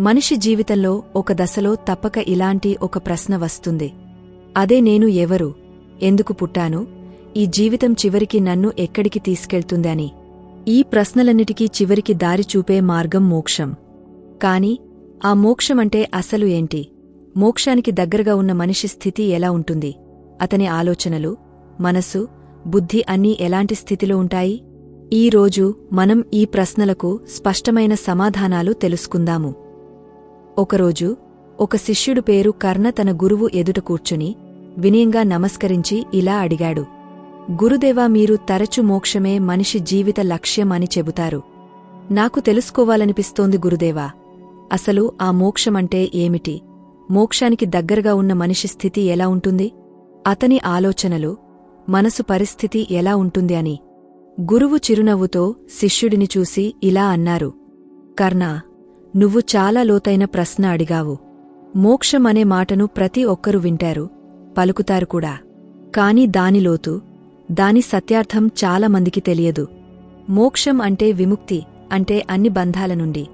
మనిషి జీవితంలో ఒక దశలో తప్పక ఇలాంటి ఒక ప్రశ్న వస్తుంది. అదే నేను ఎవరు? ఎందుకు పుట్టాను? ఈ జీవితం చివరికి నన్ను ఎక్కడికి తీసుకెళ్తుందని. ఈ ప్రశ్నలన్నిటికీ చివరికి దారి చూపే మార్గం మోక్షం. కాని ఆ మోక్షమంటే అసలు ఏంటి? మోక్షానికి దగ్గరగా ఉన్న మనిషి స్థితి ఎలా ఉంటుంది? అతని ఆలోచనలు మనసు బుద్ధి అన్నీ ఎలాంటి స్థితిలో ఉంటాయి? ఈ రోజు మనం ఈ ప్రశ్నలకు స్పష్టమైన సమాధానాలు తెలుసుకుందాము. ఒకరోజు ఒక శిష్యుడు పేరు కర్ణ తన గురువు ఎదుట కూర్చుని వినయంగా నమస్కరించి ఇలా అడిగాడు. గురుదేవా మీరు తరచు మోక్షమే మనిషి జీవిత లక్ష్యం అని చెబుతారు. నాకు తెలుసుకోవాలనిపిస్తోంది గురుదేవా. అసలు ఆ మోక్షమంటే ఏమిటి? మోక్షానికి దగ్గరగా ఉన్న మనిషి స్థితి ఎలా ఉంటుంది? అతని ఆలోచనలు మనసు పరిస్థితి ఎలా ఉంటుంది అని. గురువు చిరునవ్వుతో శిష్యుడిని చూసి ఇలా అన్నారు. కర్ణా నువ్వు చాలా లోతైన ప్రశ్న అడిగావు. మోక్షం అనే మాటను ప్రతి ఒక్కరూ వింటారు పలుకుతారు కూడా. కాని దాని లోతు దాని సత్యార్థం చాలా మందికి తెలియదు. మోక్షం అంటే విముక్తి అంటే అన్ని బంధాల నుండి.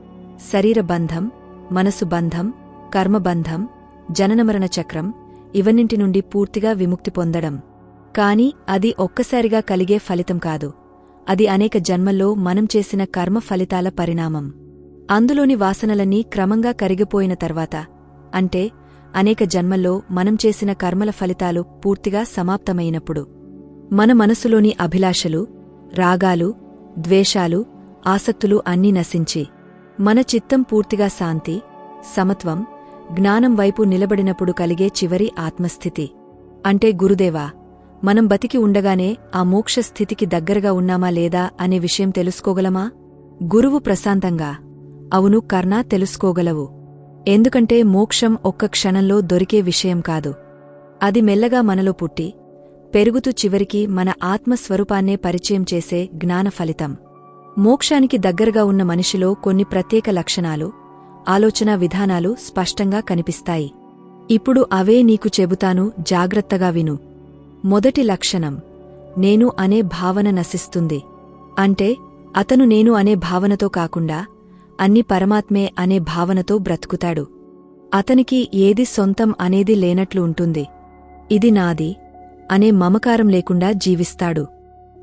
శరీర బంధం మనసు బంధం కర్మబంధం జననమరణ చక్రం ఇవన్నింటి నుండి పూర్తిగా విముక్తి పొందడం. కాని అది ఒక్కసారిగా కలిగే ఫలితం కాదు. అది అనేక జన్మల్లో మనం చేసిన కర్మ ఫలితాల పరిణామం. అందులోని వాసనలన్నీ క్రమంగా కరిగిపోయిన తర్వాత అంటే అనేక జన్మల్లో మనం చేసిన కర్మల ఫలితాలు పూర్తిగా సమాప్తమైనప్పుడు. మన మనసులోని అభిలాషలు రాగాలు ద్వేషాలు ఆసక్తులు అన్నీ నశించి మన చిత్తం పూర్తిగా శాంతి సమత్వం జ్ఞానం వైపు నిలబడినప్పుడు కలిగే చివరి ఆత్మస్థితి. అంటే గురుదేవా మనం బతికి ఉండగానే ఆ మోక్ష స్థితికి దగ్గరగా ఉన్నామా లేదా అనే విషయం తెలుసుకోగలమా? గురువు ప్రశాంతంగా అవును కర్ణా తెలుసుకోగలవు. ఎందుకంటే మోక్షం ఒక్క క్షణంలో దొరికే విషయం కాదు. అది మెల్లగా మనలో పుట్టి పెరుగుతూ చివరికి మన ఆత్మస్వరూపాన్నే పరిచయం చేసే జ్ఞాన ఫలితం. మోక్షానికి దగ్గరగా ఉన్న మనిషిలో కొన్ని ప్రత్యేక లక్షణాలు ఆలోచనా విధానాలు స్పష్టంగా కనిపిస్తాయి. ఇప్పుడు అవే నీకు చెబుతాను జాగ్రత్తగా విను. మొదటి లక్షణం నేను అనే భావన నశిస్తుంది. అంటే అతను నేను అనే భావనతో కాకుండా అన్ని పరమాత్మే అనే భావనతో బ్రతుకుతాడు. అతనికి ఏది సొంతం అనేది లేనట్లు ఉంటుంది. ఇది నాది అనే మమకారం లేకుండా జీవిస్తాడు.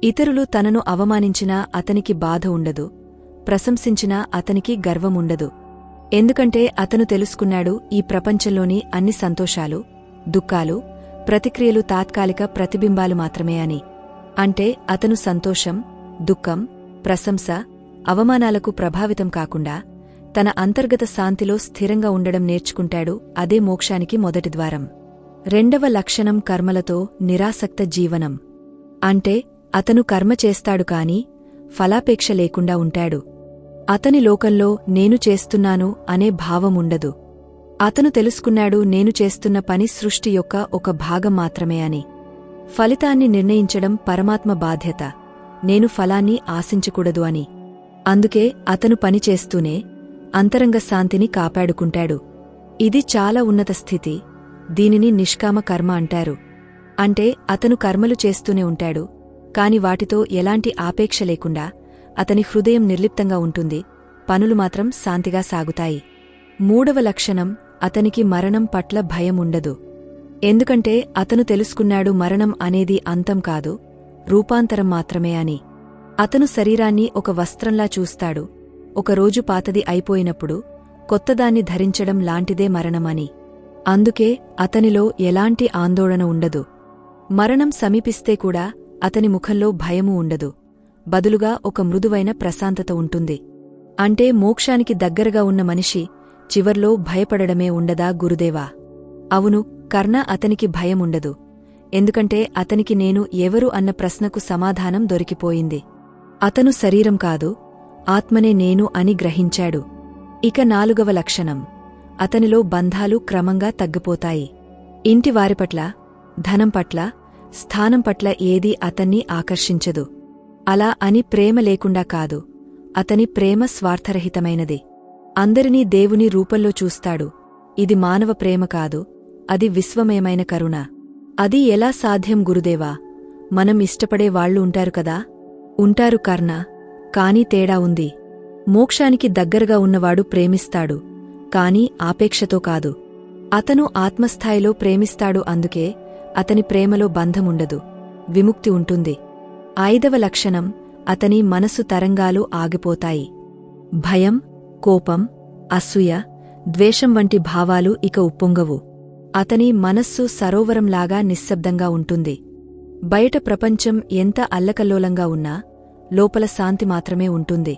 ఇతరులు తనను అవమానించినా అతనికి బాధ ఉండదు. ప్రశంసించినా అతనికి గర్వముండదు ఎందుకంటే అతను తెలుసుకున్నాడు ఈ ప్రపంచంలోని అన్ని సంతోషాలు దుఃఖాలు ప్రతిక్రియలు తాత్కాలిక ప్రతిబింబాలు మాత్రమే అని. అంటే అతను సంతోషం దుఃఖం ప్రశంస అవమానాలకు ప్రభావితం కాకుండా తన అంతర్గత శాంతిలో స్థిరంగా ఉండడం నేర్చుకుంటాడు అదే మోక్షానికి మొదటి ద్వారం. రెండవ లక్షణం కర్మలతో నిరాసక్త జీవనం. అంటే అతను కర్మ చేస్తాడు కాని ఫలాపేక్ష లేకుండా ఉంటాడు. అతని లోకంలో నేను చేస్తున్నాను అనే భావముండదు అతను తెలుసుకున్నాడు నేను చేస్తున్న పని సృష్టి యొక్క ఒక భాగం మాత్రమే అని. ఫలితాన్ని నిర్ణయించడం పరమాత్మ బాధ్యత. నేను ఫలాన్ని ఆశించకూడదు అని. అందుకే అతను పని చేస్తూనే అంతరంగ శాంతిని కాపాడుకుంటాడు. ఇది చాలా ఉన్నత స్థితి. దీనిని నిష్కామ కర్మ అంటారు. అంటే అతను కర్మలు చేస్తూనే ఉంటాడు. కాని వాటితో ఎలాంటి ఆపేక్ష లేకుండా అతని హృదయం నిర్లిప్తంగా ఉంటుంది. పనులు మాత్రం శాంతిగా సాగుతాయి. మూడవ లక్షణం అతనికి మరణం పట్ల భయం ఉండదు. ఎందుకంటే అతను తెలుసుకున్నాడు మరణం అనేది అంతం కాదు రూపాంతరం మాత్రమే అని. అతను శరీరాన్ని ఒక వస్త్రంలా చూస్తాడు. ఒకరోజు పాతది అయిపోయినప్పుడు కొత్తదాన్ని ధరించడం లాంటిదే మరణమని. అందుకే అతనిలో ఎలాంటి ఆందోళన ఉండదు. మరణం సమీపిస్తే కూడా అతని ముఖంలో భయము ఉండదు. బదులుగా ఒక మృదువైన ప్రశాంతత ఉంటుంది. అంటే మోక్షానికి దగ్గరగా ఉన్న మనిషి చివర్లో భయపడడమే ఉండదా గురుదేవా? అవును కర్ణ అతనికి భయముండదు. ఎందుకంటే అతనికి నేను ఎవరు అన్న ప్రశ్నకు సమాధానం దొరికిపోయింది. అతను శరీరం కాదు ఆత్మనే నేను అని గ్రహించాడు. ఇక నాలుగవ లక్షణం అతనిలో బంధాలు క్రమంగా తగ్గిపోతాయి. ఇంటి వారిపట్ల ధనం పట్ల స్థానం పట్ల ఏదీ అతన్ని ఆకర్షించదు. అలా అని ప్రేమ లేకుండా కాదు అతని ప్రేమ స్వార్థరహితమైనది. అందరినీ దేవుని రూపంలో చూస్తాడు. ఇది మానవ ప్రేమ కాదు అది విశ్వమయమైన కరుణ. అది ఎలా సాధ్యం గురుదేవా? మనం ఇష్టపడే వాళ్ళు ఉంటారు కదా? ఉంటారు కర్ణ కాని తేడా ఉంది. మోక్షానికి దగ్గరగా ఉన్నవాడు ప్రేమిస్తాడు కాని ఆపేక్షతో కాదు. అతను ఆత్మస్థాయిలో ప్రేమిస్తాడు అందుకే అతని ప్రేమలో బంధముండదు విముక్తి ఉంటుంది. ఐదవ లక్షణం అతని మనసు తరంగాలు ఆగిపోతాయి. భయం కోపం అసూయ ద్వేషం వంటి భావాలు ఇక ఉప్పొంగవు. అతని మనస్సు సరోవరంలాగా నిశ్శబ్దంగా ఉంటుంది. బయట ప్రపంచం ఎంత అల్లకల్లోలంగా ఉన్నా లోపల శాంతి మాత్రమే ఉంటుంది.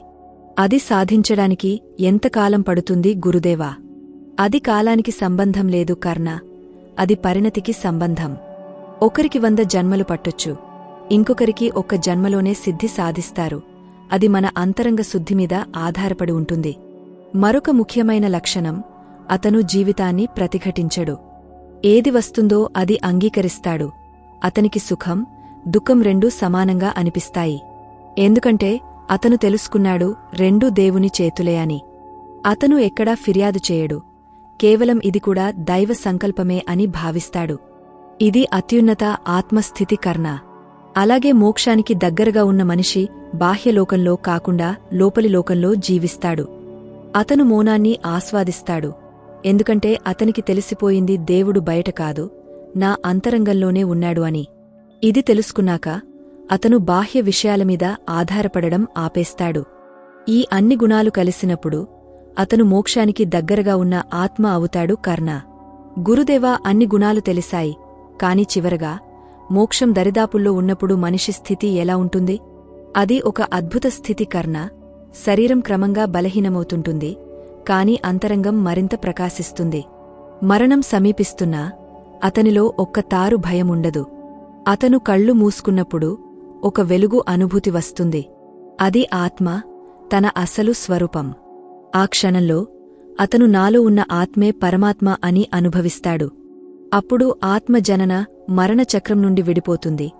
అది సాధించడానికి ఎంతకాలం పడుతుంది గురుదేవా? అది కాలానికి సంబంధం లేదు కర్ణ. అది పరిణతికి సంబంధం. ఒకరికి వంద జన్మలు పట్టొచ్చు. ఇంకొకరికి ఒక్క జన్మలోనే సిద్ధి సాధిస్తారు. అది మన అంతరంగ శుద్ధిమీద ఆధారపడి ఉంటుంది. మరొక ముఖ్యమైన లక్షణం అతను జీవితాన్ని ప్రతిఘటించడు. ఏది వస్తుందో అది అంగీకరిస్తాడు. అతనికి సుఖం దుఃఖం రెండూ సమానంగా అనిపిస్తాయి. ఎందుకంటే అతను తెలుసుకున్నాడు రెండూ దేవుని చేతులే అని. అతను ఎక్కడా ఫిర్యాదు చేయడు. కేవలం ఇది కూడా దైవ సంకల్పమే అని భావిస్తాడు. ఇది అత్యున్నత ఆత్మస్థితి కర్ణ. అలాగే మోక్షానికి దగ్గరగా ఉన్న మనిషి బాహ్యలోకంలో కాకుండా లోపలి లోకంలో జీవిస్తాడు. అతను మౌనాన్ని ఆస్వాదిస్తాడు. ఎందుకంటే అతనికి తెలిసిపోయింది దేవుడు బయట కాదు నా అంతరంగంలోనే ఉన్నాడు అని. ఇది తెలుసుకున్నాక అతను బాహ్య విషయాలమీద ఆధారపడడం ఆపేస్తాడు. ఈ అన్ని గుణాలు కలిసినప్పుడు అతను మోక్షానికి దగ్గరగా ఉన్న ఆత్మ అవుతాడు కర్ణ. గురుదేవా అన్ని గుణాలు తెలిసాయి. కాని చివరగా మోక్షం దరిదాపుల్లో ఉన్నప్పుడు మనిషి స్థితి ఎలా ఉంటుంది? అది ఒక అద్భుత స్థితి కర్ణ. శరీరం క్రమంగా బలహీనమవుతుంటుంది. కాని అంతరంగం మరింత ప్రకాశిస్తుంది. మరణం సమీపిస్తున్నా అతనిలో ఒక్క తారు భయముండదు. అతను కళ్ళు మూసుకున్నప్పుడు ఒక వెలుగు అనుభూతి వస్తుంది. అది ఆత్మ తన అసలు స్వరూపం. ఆ క్షణంలో అతను నాలో ఉన్న ఆత్మే పరమాత్మ అని అనుభవిస్తాడు. అప్పుడు ఆత్మజనన మరణచక్రం నుండి విడిపోతుంది.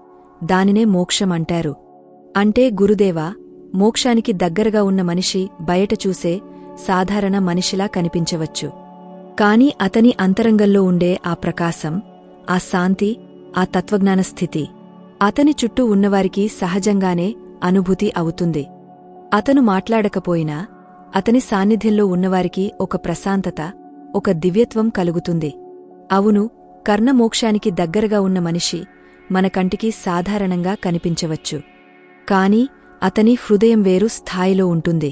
దానినే మోక్షమంటారు అంటే గురుదేవా మోక్షానికి దగ్గరగా ఉన్న మనిషి బయట చూసే సాధారణ మనిషిలా కనిపించవచ్చు. కాని అతని అంతరంగంలో ఉండే ఆ ప్రకాశం ఆ శాంతి ఆ తత్వజ్ఞాన స్థితి అతని చుట్టూ ఉన్నవారికి సహజంగానే అనుభూతి అవుతుంది. అతను మాట్లాడకపోయినా అతని సాన్నిధ్యంలో ఉన్నవారికి ఒక ప్రశాంతత ఒక దివ్యత్వం కలుగుతుంది. అవును కర్ణమోక్షానికి దగ్గరగా ఉన్న మనిషి మన కంటికి సాధారణంగా కనిపించవచ్చు. కాని అతని హృదయం వేరు స్థాయిలో ఉంటుంది.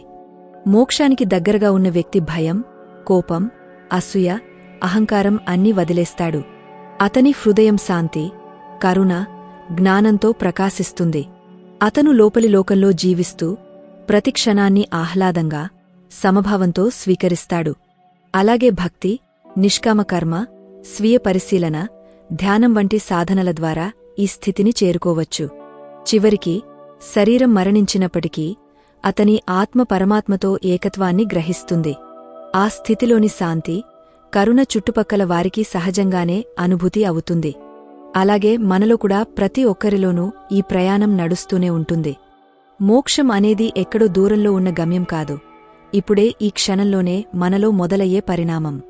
మోక్షానికి దగ్గరగా ఉన్న వ్యక్తి భయం కోపం అసూయ అహంకారం అన్నీ వదిలేస్తాడు. అతని హృదయం శాంతి కరుణ జ్ఞానంతో ప్రకాశిస్తుంది. అతను లోపలి లోకంలో జీవిస్తూ ప్రతిక్షణాన్ని ఆహ్లాదంగా సమభావంతో స్వీకరిస్తాడు. అలాగే భక్తి నిష్కామకర్మ స్వీయ పరిశీలన ధ్యానం వంటి సాధనల ద్వారా ఈ స్థితిని చేరుకోవచ్చు. చివరికి శరీరం మరణించినప్పటికీ అతని ఆత్మ పరమాత్మతో ఏకత్వాన్ని గ్రహిస్తుంది. ఆ స్థితిలోని శాంతి కరుణ చుట్టుపక్కల వారికి సహజంగానే అనుభూతి అవుతుంది. అలాగే మనలో కూడా ప్రతి ఒక్కరిలోనూ ఈ ప్రయాణం నడుస్తూనే ఉంటుంది. మోక్షం అనేది ఎక్కడో దూరంలో ఉన్న గమ్యం కాదు. ఇప్పుడే ఈ క్షణంలోనే మనలో మొదలయ్యే పరిణామం.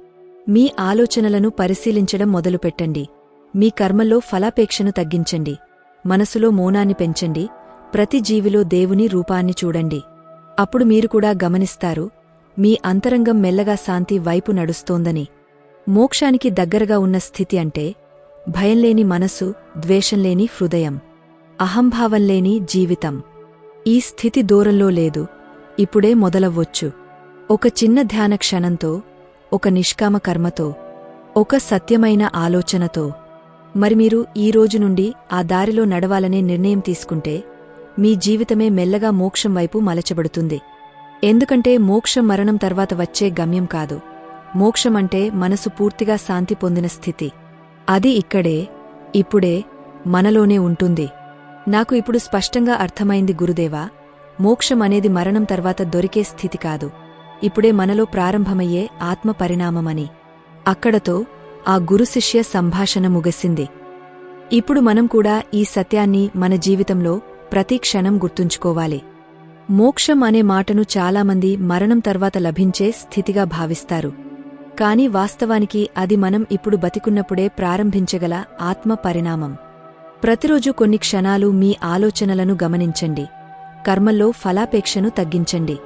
మీ ఆలోచనలను పరిశీలించడం మొదలుపెట్టండి. మీ కర్మల్లో ఫలాపేక్షను తగ్గించండి. మనసులో మౌనాన్ని పెంచండి. ప్రతి జీవిలో దేవుని రూపాన్ని చూడండి. అప్పుడు మీరు కూడా గమనిస్తారు మీ అంతరంగం మెల్లగా శాంతి వైపు నడుస్తోందని. మోక్షానికి దగ్గరగా ఉన్న స్థితి అంటే భయంలేని మనసు ద్వేషంలేని హృదయం. అహంభావంలేని జీవితం. ఈ స్థితి దూరంలో లేదు. ఇప్పుడే మొదలవ్వొచ్చు. ఒక చిన్న ధ్యాన క్షణంతో ఒక నిష్కామ కర్మతో ఒక సత్యమైన ఆలోచనతో. మరి మీరు ఈ రోజు నుండి ఆ దారిలో నడవాలనే నిర్ణయం తీసుకుంటే మీ జీవితమే మెల్లగా మోక్షం వైపు మలచబడుతుంది. ఎందుకంటే మోక్షం మరణం తర్వాత వచ్చే గమ్యం కాదు. మోక్షమంటే మనసు పూర్తిగా శాంతి పొందిన స్థితి. అది ఇక్కడే ఇప్పుడే మనలోనే ఉంటుంది. నాకు ఇప్పుడు స్పష్టంగా అర్థమైంది గురుదేవా మోక్షం అనేది మరణం తర్వాత దొరికే స్థితి కాదు. ఇప్పుడే మనలో ప్రారంభమయ్యే ఆత్మ పరిణామమని. అక్కడతో ఆ గురుశిష్య సంభాషణ ముగిసింది. ఇప్పుడు మనం కూడా ఈ సత్యాన్ని మన జీవితంలో ప్రతి క్షణం గుర్తుంచుకోవాలి. మోక్షం అనే మాటను చాలామంది మరణం తర్వాత లభించే స్థితిగా భావిస్తారు. కాని వాస్తవానికి అది మనం ఇప్పుడు బతికున్నప్పుడే ప్రారంభించగల ఆత్మ పరిణామం. ప్రతిరోజు కొన్ని క్షణాలు మీ ఆలోచనలను గమనించండి. కర్మల్లో ఫలాపేక్షను తగ్గించండి.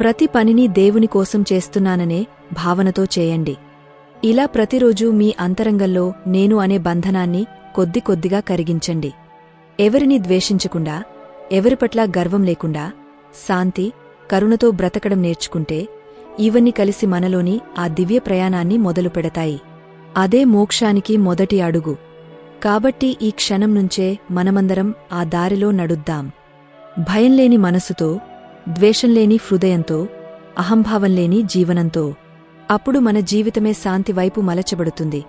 ప్రతి పనిని దేవుని కోసం చేస్తున్నాననే భావనతో చేయండి. ఇలా ప్రతిరోజూ మీ అంతరంగంలో నేను అనే బంధనాన్ని కొద్ది కొద్దిగా కరిగించండి. ఎవరిని ద్వేషించకుండా ఎవరిపట్ల గర్వం లేకుండా శాంతి కరుణతో బ్రతకడం నేర్చుకుంటే ఇవన్నీ కలిసి మనలోని ఆ దివ్య ప్రయాణాన్ని మొదలు పెడతాయి. అదే మోక్షానికి మొదటి అడుగు. కాబట్టి ఈ క్షణం నుంచే మనమందరం ఆ దారిలో నడుద్దాం. భయంలేని మనసుతో ద్వేషంలేని హృదయంతో అహంభావంలేని జీవనంతో. అప్పుడు మన జీవితమే శాంతి వైపు మలచబడుతుంది.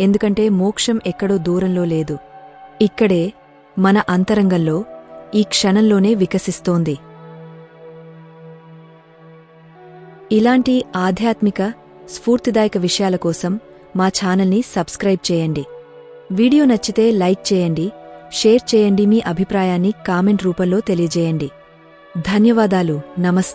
ఎందుకంటే మోక్షం ఎక్కడో దూరంలో లేదు. ఇక్కడే మన అంతరంగంలో ఈ క్షణంలోనే వికసిస్తోంది. ఇలాంటి ఆధ్యాత్మిక స్ఫూర్తిదాయక విషయాల కోసం మా ఛానల్ని సబ్స్క్రైబ్ చేయండి. వీడియో నచ్చితే లైక్ చేయండి షేర్ చేయండి మీ అభిప్రాయాన్ని కామెంట్ రూపంలో తెలియజేయండి. ధన్యవాదాలు. నమస్తే.